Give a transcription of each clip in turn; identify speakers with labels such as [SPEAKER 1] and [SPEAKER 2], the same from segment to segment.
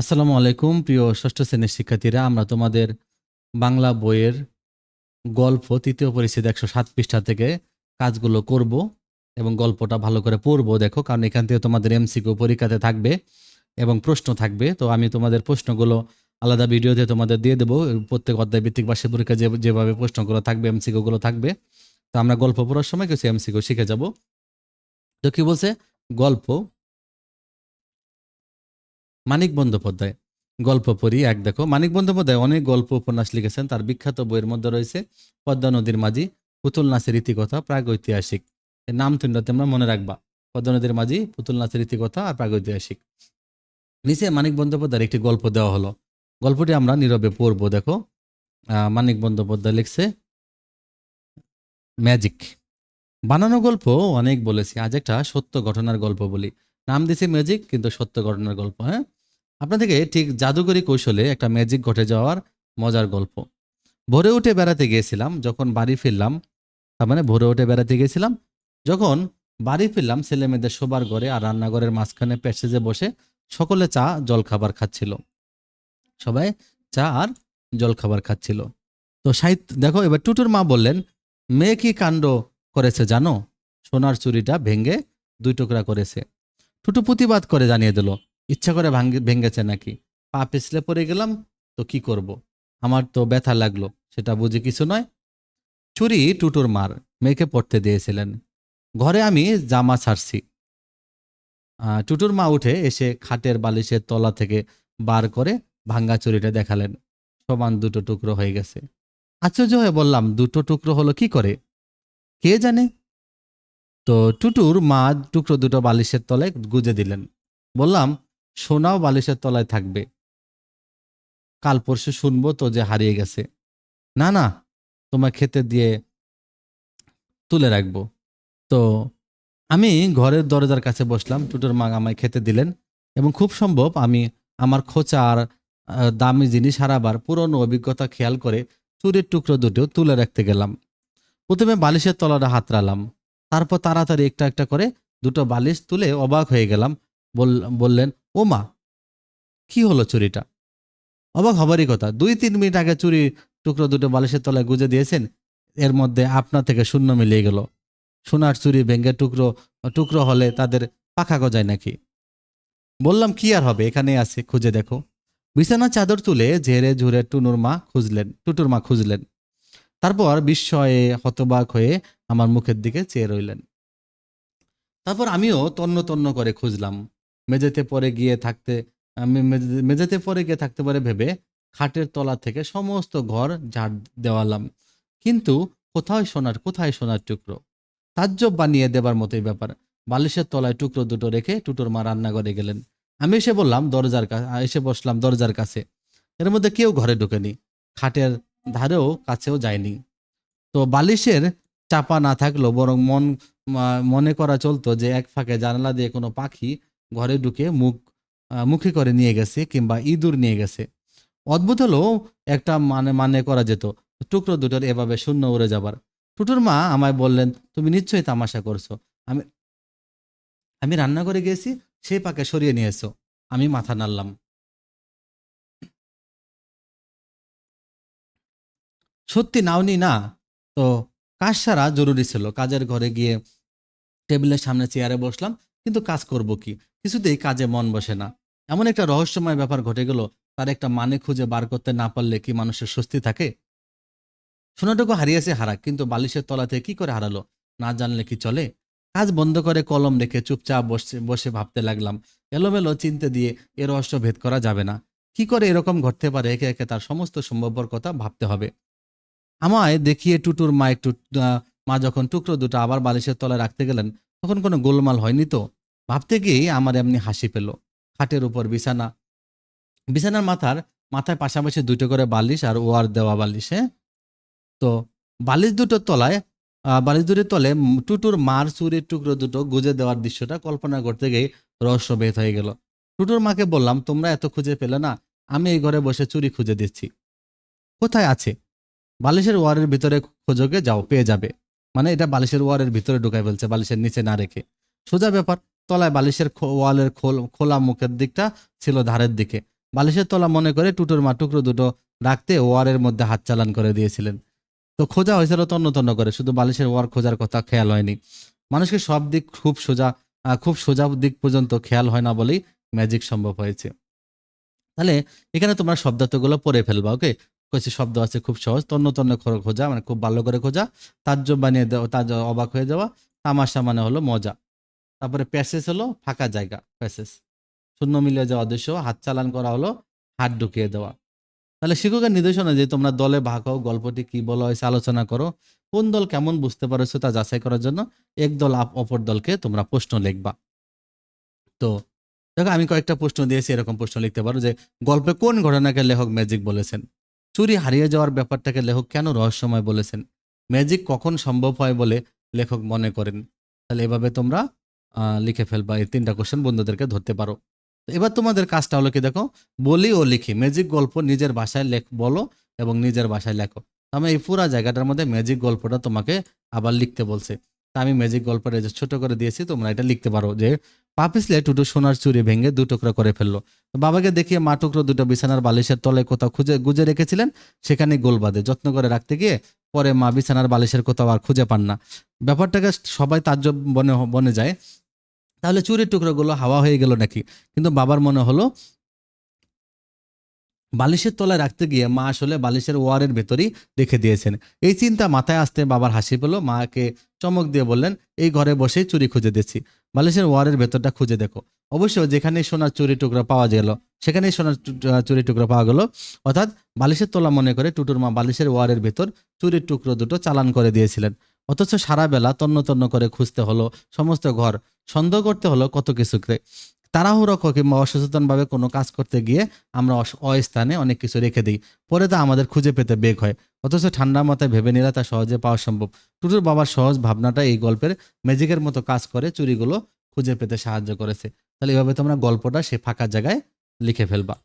[SPEAKER 1] আসসালামু আলাইকুম, প্রিয় ষষ্ঠ শ্রেণির শিক্ষার্থীরা। আমরা তোমাদের বাংলা বইয়ের গল্প তৃতীয় পরিচ্ছেদ একশো সাত পৃষ্ঠা থেকে কাজগুলো করব এবং গল্পটা ভালো করে পড়ব, দেখো, কারণ এখান থেকে তোমাদের এমসিকিউ পরীক্ষাতে থাকবে এবং প্রশ্ন থাকবে। তো আমি তোমাদের প্রশ্নগুলো আলাদা ভিডিওতে তোমাদের দিয়ে দেবো। প্রত্যেক অধ্যায় ভিত্তিক বার্ষিক পরীক্ষা যেভাবে প্রশ্নগুলো থাকবে এমসিকিউ গুলো থাকবে, তো আমরা গল্প পড়ার সময় কিছু এমসিকিউ শিখে যাব। তো কি বলছে? গল্প মানিক বন্দ্যোপাধ্যায়। গল্প পড়ি, এক দেখো। মানিক বন্দ্যোপাধ্যায় অনেক গল্প উপন্যাস লিখেছেন। তার বিখ্যাত বইয়ের মধ্যে রয়েছে পদ্মা নদীর মাঝি, পুতুল নাচের ইতিকথা প্রাগ ঐতিহাসিক এর নাম তিনটা তোমরা মনে রাখবা। পদ্মা নদীর মাঝি, পুতুল নাচের ইতিকথা আর প্রাগ ঐতিহাসিক নিচে মানিক বন্দ্যোপাধ্যায়ের একটি গল্প দেওয়া হলো। গল্পটি আমরা নীরবে পড়ব, দেখো। মানিক বন্দ্যোপাধ্যায় লিখছে, ম্যাজিক। বানানো গল্প অনেক বলেছি। আজ একটা সত্য ঘটনার গল্প বলি। নাম দিছে ম্যাজিক, কিন্তু সত্য ঘটনার গল্প হ্যাঁ? আপনাদেরকে ঠিক জাদুকরি কৌশলে একটা ম্যাজিক ঘটে যাওয়ার মজার গল্প। ভোরে উঠে বেড়াতে গিয়েছিলাম, যখন বাড়ি ফিরলাম, তার মানে ভোরে উঠে বেড়াতে গিয়েছিলাম, যখন বাড়ি ফিরলাম ছেলে মেয়েদের শোবার ঘরে আর রান্নাঘরের মাঝখানে প্যাসেজে বসে সকলে চা জল খাবার খাচ্ছিল। সবাই চা আর জল খাবার খাচ্ছিল। তো সাহিত্য দেখো, এবার টুটুর মা বললেন, মেয়ে কি কাণ্ড করেছে জানো? সোনার চুরিটা ভেঙে দুই টুকরা করেছে। টুটু প্রতিবাদ করে জানিয়ে দিল ইচ্ছা করে ভাঙ্গে- ভেঙেছে নাকি? পা পিছলে পড়ে গেলাম, তো কি করব। আমার তো ব্যথা লাগল, সেটা বুঝি কিছু নয়। চুরি টুটুর মার, মেয়েকে পড়তে দিয়েছিলেন। ঘরে আমি জামা ছাড়ছি। টুটুর মা উঠে এসে খাটের বালিশের তলা থেকে বার করে ভাঙ্গা চুরিটা দেখালেন। সমান দুটো টুকরো হয়ে গেছে। আশ্চর্য হয়ে বললাম, দুটো টুকরো হলো কি করে? কে জানে? তো টুটুর মা টুকরো দুটো বালিশের তলায় গুজে দিলেন। বললাম সোনাও বালিশের তলায় থাকবে। কাল পরশু শুনব তো যে হারিয়ে গেছে। না না তোমার খেতে দিয়ে তুলে রাখব। তো আমি ঘরের দরজার কাছে বসলাম, টুটুর মা আমায় খেতে দিলেন এবং খুব সম্ভব আমি আমার খোঁচা আর দামি জিনিস হারাবার পুরনো অভিজ্ঞতা খেয়াল করে চুরির টুকরো দুটো তুলে রাখতে গেলাম। প্রথমে বালিশের তলাটা হাতড়ালাম, তারপর তাড়াতাড়ি একটা একটা করে দুটো বালিশ তুলে অবাক হয়ে গেলাম। বল- বললেন ও মা কি হলো চুরিটা? অবাক হবারই কথা, দুই তিন মিনিট আগে চুরি টুকরো দুটো বালিশের তলায় গুজে দিয়েছেন, এর মধ্যে আপনা থেকে শূন্য মিলিয়ে গেল। সোনার চুরি ভেঙ্গে টুকরো টুকরো হলে তাদের পাখা গজায় নাকি? বললাম, কি আর হবে এখানে আছে, খুঁজে দেখো। বিছানা চাদর তুলে ঝেড়ে ঝুড়ে টুনুর মা খুঁজলেন, টুটুর মা খুঁজলেন। তারপর বিস্ময়ে হতবাক হয়ে আমার মুখের দিকে চেয়ে রইলেন। তারপর আমিও তন্ন তন্ন করে খুঁজলাম। মেঝেতে পরে গিয়ে থাকতে মেঝেতে পরে গিয়ে থাকতে পারে ভেবে খাটের তলা থেকে সমস্ত ঘর ঝাড় দেওয়ালাম। কিন্তু কোথায় সোনার কোথায় সোনার টুকরো? তাজ্জব বানিয়ে দেবার মতোই ব্যাপার। বালিশের তলায় টুকরো দুটো রেখে টুটোর মা রান্নাঘরে গেলেন। আমি এসে বললাম, দরজার এসে বসলাম দরজার কাছে। এর মধ্যে কেউ ঘরে ঢোকেনি। খাটের ধারেও কাছেও যায়নি। তো বালিশের চাপা না থাকলেও বরং মন মনে করা চলতো যে এক ফাঁকে জানালা দিয়ে কোনো পাখি ঘরে ঢুকে মুখ মুখে করে নিয়ে গেছে কিংবা ইঁদুর নিয়ে গেছে। অদ্ভুত হলেও একটা মানে মানে করা যেত। টুকরো দুটোর এভাবে শূন্য উড়ে যাবার। টুটুর মা আমায় বললেন, তুমি নিশ্চয়ই তামাশা করছ। আমি আমি রান্না করে গেছি সেই পাকে সরিয়ে নিয়ে এসো। আমি মাথা নাড়লাম। সত্যি নাওনি না। তো কাজ সারা জরুরি ছিল। কাজের ঘরে গিয়ে টেবিলের সামনে চেয়ারে বসলাম। কিন্তু কাজ করব কি? কিছুতেই কাজে মন বসে না। এমন একটা রহস্যময় ব্যাপার ঘটে গেল, তার একটা মানে খুঁজে বার করতে না পারলে কি মানুষের স্বস্তি থাকে? সোনাটুকু হারিয়েছে হারাক, কিন্তু বালিশের তলাতে কি করে হারালো? না জানলে কি চলে? কাজ বন্ধ করে কলম রেখে চুপচাপ বসে বসে ভাবতে লাগলাম। এলোমেলো চিনতে দিয়ে এ রহস্য ভেদ করা যাবে না। কি করে এরকম ঘটতে পারে? একে একে তার সমস্ত সম্ভাব্যর কথা ভাবতে হবে। আমায় দেখিয়ে টুটুর মা একটু মা যখন টুকরো দুটো আবার বালিশের তলায় রাখতে গেলেন, তখন কোনো গোলমাল হয়নি তো? ভাবতে গিয়েই আমার এমনি হাসি পেল। খাটের উপর বিছানা। বিছানার মাথার মাথায় পাশাপাশি দুটো করে বালিশ আর ওয়ার দেওয়া বালিশ হ্যাঁ? তো বালিশ দুটোর তলায় বালিশ দুটোর তলে টুটুর মার চুরির টুকরো দুটো গুজে দেওয়ার দৃশ্যটা কল্পনা করতে গিয়ে রহস্য ভেদ হয়ে গেল। টুটুর মাকে বললাম, তোমরা এত খুঁজে পেলে না, আমি এই ঘরে বসে চুরি খুঁজে দিচ্ছি। কোথায় আছে? বালিশের ওয়ারের ভিতরে খোঁজোকে যাও, পেয়ে যাবে। মানে এটা বালিশের ওয়ারের ভিতরে ঢুকাই ফেলছে, বালিশের নিচে না রেখে। সোজা ব্যাপার তলায় বালিশের ওয়ালের খোল- খোলা মুখের দিকটা ছিল ধারের দিকে। বালিশের তলা মনে করে টুটোর মা টুকরো দুটো রাখতে ওয়ারের মধ্যে হাত চালান করে দিয়েছিলেন। তো খোঁজা হয়েছিল তন্ন তন্ন করে, শুধু বালিশের ওয়ার খোঁজার কথা খেয়াল হয়নি। মানুষকে সব দিক খুব সোজা খুব সোজা দিক পর্যন্ত খেয়াল হয় না বলেই ম্যাজিক সম্ভব হয়েছে। তাহলে এখানে তোমরা শব্দার্থগুলো পড়ে ফেলবা ওকে কিছু শব্দ আছে খুব সহজ, তন্ন তন্ন খোঁজা মানে খুব ভালো করে খোঁজা, তাজ্জব বানিয়ে দেওয়া তাজ অবাক হয়ে যাওয়া, তামাশা মানে হলো মজা। তারপরে প্যাসেজ হলো ফাঁকা জায়গা, প্যাসেজ। শূন্য মিলিয়ে যাওয়া উদ্দেশ্য হাত চালান করা হলো, হাত ঢুকিয়ে দেওয়া। তাহলে শিক্ষকের নির্দেশনা যে তোমরা দলে ভাগ হও, গল্পটি কি বলা হয়েছে আলোচনা করো, কোন দল কেমন বুঝতে পারছ তা যাচাই করার জন্য এক দল অপর দলকে তোমরা প্রশ্ন লিখবা। তো দেখো, আমি কয়েকটা প্রশ্ন দিয়েছি, এরকম প্রশ্ন লিখতে পারো যে, গল্পে কোন ঘটনাকে লেখক ম্যাজিক বলেছেন? চুরি হারিয়ে যাওয়ার ব্যাপারটাকে লেখক কেন রহস্যময় বলেছেন? ম্যাজিক কখন সম্ভব হয় বলে লেখক মনে করেন? তাহলে এভাবে তোমরা লিখে ফেলবা এই তিনটা কোশ্চেন বন্ধুদেরকে ধরতে পারো। এবার তোমাদের কাজটা হলো কি দেখো, বলি ও লিখি। ম্যাজিক গল্প নিজের ভাষায় লেখ, বলো এবং নিজের ভাষায় লেখো। আমি এই পুরো জায়গাটার মধ্যে ম্যাজিক গল্পটা তোমাকে আবার লিখতে বলছে। তা আমি ম্যাজিক গল্পটা যে ছোট করে দিয়েছি, তোমরা এটা লিখতে পারো যে পা পিছলে টুটু সোনার চুরি ভেঙে দু টুকরা করে ফেলল। বাবাকে দেখিয়ে মা টুকরো দুটো বিছানার বালিশের তলে কোথাও খুঁজে গুজে রেখেছিলেন সেখানে গোল বাঁধে। যত্ন করে রাখতে গিয়ে পরে মা বিছানার বালিশের কোথাও আর খুঁজে পান না। ব্যাপারটাকে সবাই তাজ্জব বনে বনে যায়। তাহলে চুরির টুকরোগুলো হাওয়া হয়ে গেল নাকি? কিন্তু বাবার মনে হলো, বালিশের তলায় রাখতে গিয়ে মা আসলে বালিশের ওয়ারের ভেতরই রেখে দিয়েছেন। এই চিন্তা মাথায় আসতে বাবার হাসি পেল। মাকে চমক দিয়ে বললেন, এই ঘরে বসেই চুরি খুঁজে দিচ্ছি। বালিশের ওয়ারের ভেতরটা খুঁজে দেখো। অবশ্য যেখানে সোনার চুরি টুকরা পাওয়া গেল, সেখানেই সোনার চুরি টুকরো পাওয়া গেল। অর্থাৎ বালিশের তোলা মনে করে টুটুর মা বালিশের ওয়ারের ভেতর চুরির টুকরো দুটো চালান করে দিয়েছিলেন। অথচ সারা বেলা তন্ন তন্ন করে খুঁজতে হলো সমস্ত ঘর, সন্দেহ করতে হলো কত কিছুকে। তাড়াহুড়ো কিংবা অসচেতনভাবে কোনো কাজ করতে গিয়ে আমরা অস- অস্থানে অনেক কিছু রেখে দিই। পরে তা আমাদের খুঁজে পেতে বেগ হয়। অথচ ঠান্ডা মাথায় ভেবে নিলে তা সহজে পাওয়া সম্ভব। টুটুর বাবার সহজ ভাবনাটা এই গল্পের ম্যাজিকের মতো কাজ করে চুরিগুলো খুঁজে পেতে সাহায্য করেছে। তাহলে এভাবে তোমরা গল্পটা সে ফাঁকা জায়গায় লিখে ফেলবা।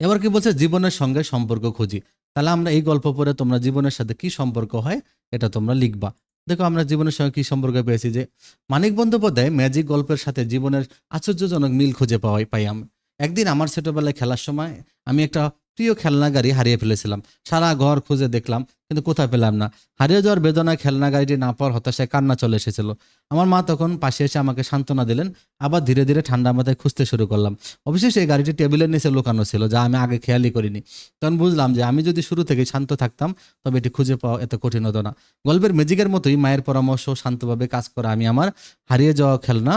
[SPEAKER 1] এবার কি বলছে? জীবনের সঙ্গে সম্পর্ক খুঁজি। তাহলে আমরা এই গল্প পড়ে তোমরা জীবনের সাথে কি সম্পর্ক হয়? এটা তোমরা লিখবা। দেখো আমরা জীবনের সঙ্গে কি সম্পর্কে পেয়েছি যে মানিক বন্দ্যোপাধ্যায় ম্যাজিক গল্পের সাথে জীবনের আশ্চর্যজনক মিল খুঁজে পাওয়াই পাই আমি একদিন আমার ছোটবেলায় খেলার সময় আমি একটা প্রিয় খেলনা গাড়ি হারিয়ে ফেলেছিলাম। সারা ঘর খুঁজে দেখলাম, কিন্তু কোথায় পেলাম না। হারিয়ে যাওয়ার বেদনায় খেলনা গাড়িটি না পাওয়ার হতাশায় কান্না চলে এসেছিল। আমার মা তখন পাশে এসে আমাকে সান্ত্বনা দিলেন, আবার ধীরে ধীরে ঠান্ডা মাথায় খুঁজতে শুরু করলাম। অবশেষে এই গাড়িটি টেবিলের নিচে লুকানো ছিল, যা আমি আগে খেয়ালই করিনি। তখন বুঝলাম যে আমি যদি শুরু থেকে শান্ত থাকতাম, তবে এটি খুঁজে পাওয়া এত কঠিন হতো না। গল্পের ম্যাজিকের মতোই মায়ের পরামর্শ শান্তভাবে কাজ করা আমি আমার হারিয়ে যাওয়া খেলনা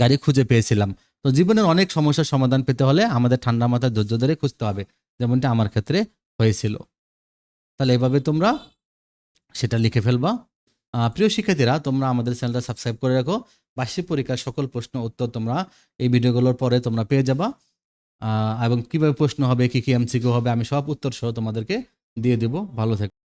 [SPEAKER 1] গাড়ি খুঁজে পেয়েছিলাম। তো জীবনের অনেক সমস্যার সমাধান পেতে হলে আমাদের ঠান্ডা মাথায় ধৈর্য ধরে খুঁজতে হবে, যেমনটা আমার ক্ষেত্রে হয়েছিল। তাহলে এভাবে তোমরা সেটা লিখে ফেলবা। প্রিয় শিক্ষার্থীরা, তোমরা আমাদের চ্যানেলটা সাবস্ক্রাইব করে রাখো। বার্ষিক পরীক্ষার সকল প্রশ্ন, উত্তর তোমরা এই ভিডিওগুলোর পরে তোমরা পেয়ে যাবা। এবং কীভাবে প্রশ্ন হবে, কী কী এমসিকিউ হবে, আমি সব উত্তর সহ তোমাদেরকে দিয়ে দেবো। ভালো থেকো।